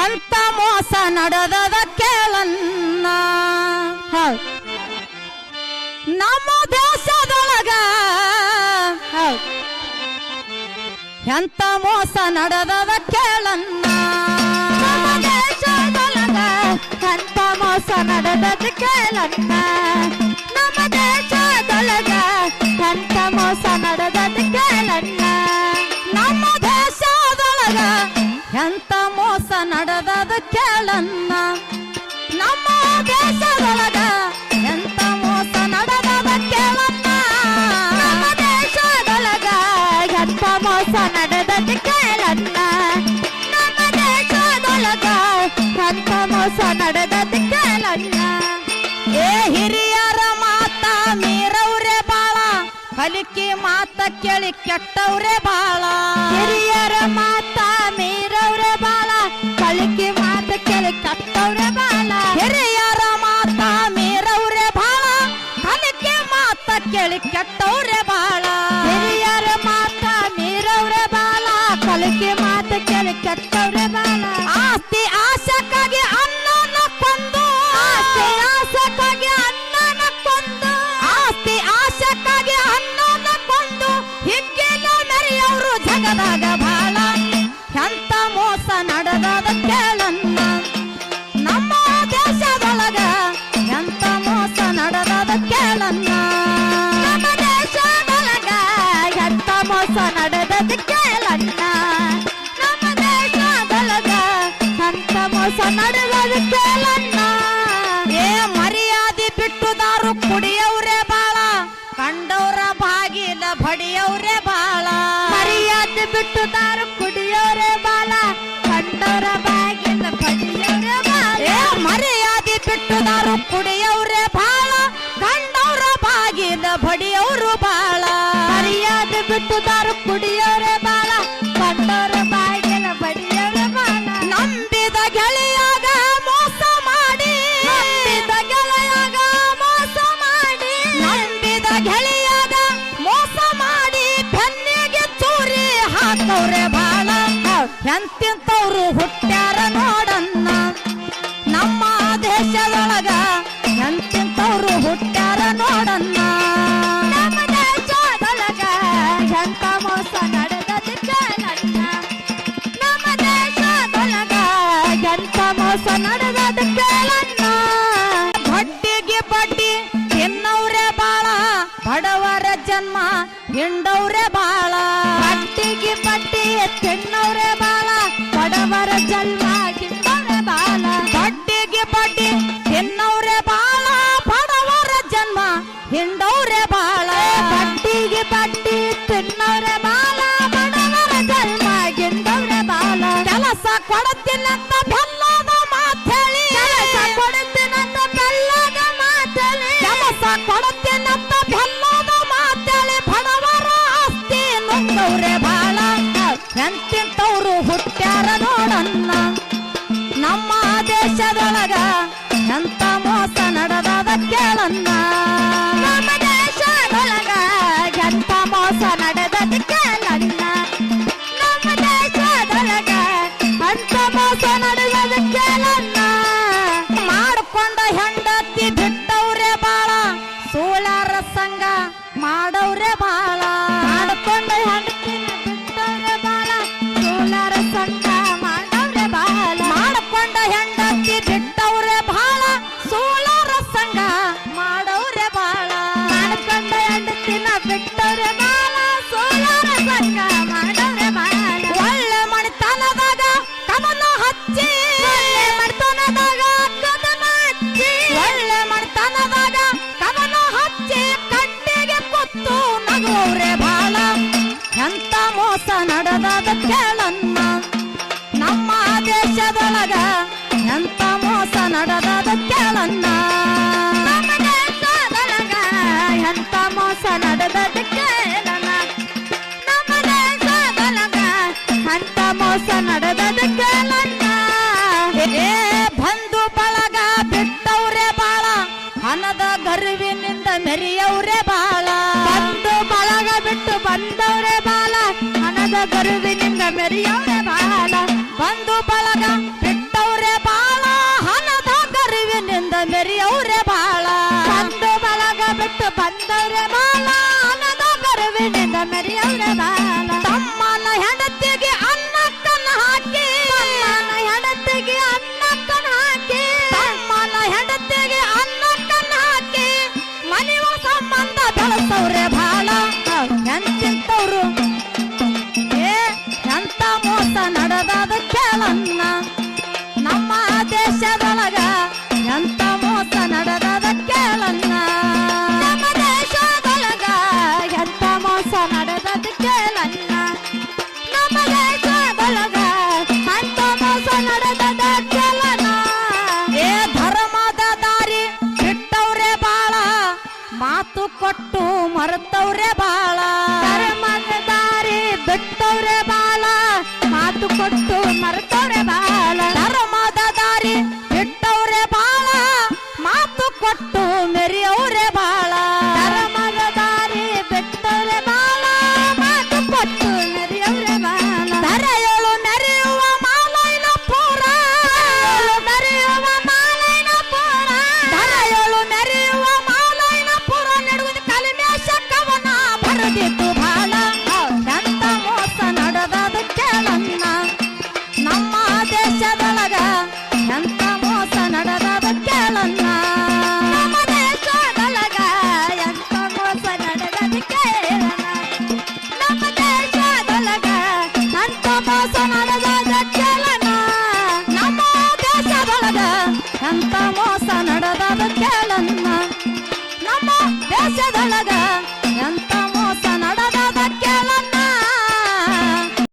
ಎಂತ ಮೋಸ ನಡೆದದ ಕೇಳನ್ನ ಹೌದ್. ನಮ್ಮ ದೇಶದೊಳಗ ಹೌದ್. ಎಂತ ಮೋಸ ನಡೆದದ ಕೇಳನ್ನ ನಮ್ಮ ದೇಶದೊಳಗ ಎಂತ ಮೋಸ ನಡೆದದ ಕೇಳನ್ನ ನಮ್ಮ ದೇಶದೊಳಗ ಎಂತ ಮೋಸ ನಡೆದದ ಕೇಳನ್ನ ನಮ್ಮ ದೇಶದೊಳಗ ಎಂತ ಮೋಸ ನಡೆದದ ಕೇಳನ್ನ ನಮ್ಮ ದೇಶದೊಳಗ ಎಂತ ಮೋಸ ನಡೆದದ ಕೇಳನ್ನ ನಮ್ಮ ದೇಶದೊಳಗ ಎಂತ ಮೋಸ ನಡೆದದ ಕೇಳನ್ನ ನಮ್ಮ ದೇಶದೊಳಗ ಎಂತ ಮೋಸ ನಡೆದದ ಕೇಳನ್ನ ಏ ಹಿರಿಯರ ಮಾತ ಮೀರವ್ರೆ ಬಾಳ ಕಲಿಕೆ ಮಾತ ಕೇಳಿ ಕೆಟ್ಟವ್ರೆ ಬಾಳ ಹಿರಿಯರ ಮಾತ ಕಟ್ಟವ್ರೆ ಬಾಳ ಹಿರಿಯರ ಮಾತ ಮೀರವ್ರೆ ಬಾಳ. ಕಲಿಕೆ ಮಾತ ಕೇಳಿ ಕೆಟ್ಟವ್ರೆ ನಡೆದದ ಏ, ಮರ್ಯಾದೆ ಬಿಟ್ಟುದಾರು ಕುಡಿಯವ್ರೆ ಬಾಳ. ಕಂಡವ್ರ ಬಾಗಿಲ ಬಡಿಯವ್ರೆ ಬಾಳ. ಮರ್ಯಾದೆ ಬಿಟ್ಟು ದಾರು ಕುಡಿಯೋರೆ ಬಾಳ. ಕಂಡವರ ಬಾಗಿಲ ಬಡಿಯವ್ರೆ ಬಾಳ. ಏ, ಮರ್ಯಾದೆ ಬಿಟ್ಟು ದಾರು ಕುಡಿಯವ್ರೆ ಬಾಳ. ಕಂಡವ್ರ ಬಾಗಿಲ ಬಡಿಯವ್ರು ಬಾಳ. ಮರ್ಯಾದೆ ಬಿಟ್ಟು ದಾರು ಕುಡಿಯೋರೆ ಗೆಳೆಯಾಗ ಮೋಸ ಮಾಡಿ ಬೆನ್ನಿಗೆ ಚೂರಿ ಹಾಕವ್ರೆ ಬಾಳ ಎಂತಿಂತವ್ರು ಹುಟ್ಟ್ಯಾರ ಹಿಂಡವ್ರೆ ಬಾಳ. ಪಟ್ಟಿಗೆ ಪಟ್ಟಿ ತಿನ್ನವ್ರೆ ಬಾಳ. ಬಡವರ ಜನ್ಮ ಹಿಂಡವ್ರೆ ಬಾಳ. ಬಟ್ಟಿಗೆ ಪಟ್ಟಿ ತಿನ್ನವ್ರೆ ಬಾಳ. ಬಡವರ ಜನ್ಮ ಹಿಂಡವ್ರೆ ಬಾಳ. ಪಟ್ಟಿಗೆ ಪಟ್ಟಿ ತಿನ್ನವ್ರೆ ಬಾಳ. ಬಡವರ ಜನ್ಮ ಗಿಂಡವ್ರೆ ಬಾಳ. ಕೆಲಸ ಕೊಡತಿಲ್ಲಂತ ಬೆಲ್ಲದ ಮಾತೇಳಿ. ಕೆಲಸ ಕೊಡುತ್ತೀನಂತ ಬೆಲ್ಲದ ಮಾತಲ್ಲಿ ಕೆಲಸ ಕೊಡತ್ತಿನಂತ ಬೆಲ್ಲದ ನೋಡನ್ನ ನಮ್ಮ ದೇಶದೊಳಗ ಎಂತ ಮೋಸ ನಡೆದದ ಕೇಳನ್ನ. ನಮ್ಮ ದೇಶದೊಳಗ ಎಂತ ಮೋಸ ನಡೆದದ ಕೇಳನ್ನ. ನಮ್ಮ ದೇಶದೊಳಗ ಅಂತ ಮೋಸ ನಡೆದದ ಕೇಳನ್ನ. ಮಾಡಿಕೊಂಡ ಹೆಂಡತಿ ಬಿಟ್ಟವ್ರೆ ಬಿಟ್ಟವ್ರೆ ಬಾಳ ಸೋಲಾರ ಸರ್ಕಾರ ಮಾಡವ್ರೆ ಬಾಳ ಒಳ್ಳೆ ಮಣಿತನದಾಗ ಕಮಲ ಹಚ್ಚಿ. ಒಳ್ಳೆ ಮಣಿತನದಾಗ ಕದಮ ಹಚ್ಚಿ. ಒಳ್ಳೆ ಮಣಿತನದಾಗ ಕಮಲ ಹಚ್ಚಿ. ಕಣ್ಣಿಗೆ ಕುತ್ತು ನಗೋರೆ ಬಾಳ ಎಂತ ಮೋಸ ನಡೆದಾದ ಕೇಳನ್ನ ನಮ್ಮ ದೇಶದೊಳಗ ಎಂತ ಮೋಸ ನಡೆದಾದ ಕೇಳನ್ನ ಕೆಲಸ ನಡೆದದಕ್ಕೆ ಏ ಬಂಧು ಬಳಗ ಬಿಟ್ಟವ್ರೆ ಬಾಳ ಹಣದ ಗರ್ವಿನಿಂದ ಮೆರಿಯವ್ರೆ ಬಾಳ ಬಂಧು ಬಳಗ ಬಿಟ್ಟು ಬಂದವ್ರೆ ಬಾಳ ಹಣದ ಗರ್ವಿನಿಂದ ಮೆರಿಯವ್ರೆ ಬಾಳ ಬಂದು ಬಳಗ ಬಿಟ್ಟವ್ರೆ ಬಾಳ ಹಣದ ಗರ್ವಿನಿಂದ ಮೆರಿಯವ್ರೆ ಬಾಳ ಬಂಧು ಬಳಗ ಬಿಟ್ಟು ಬಂದವ್ರೆ ಬಾಳ ಹಣದ ಗರ್ವಿನಿಂದ ಮೆರಿಯವ್ರೆ ಬಾಳ deixa.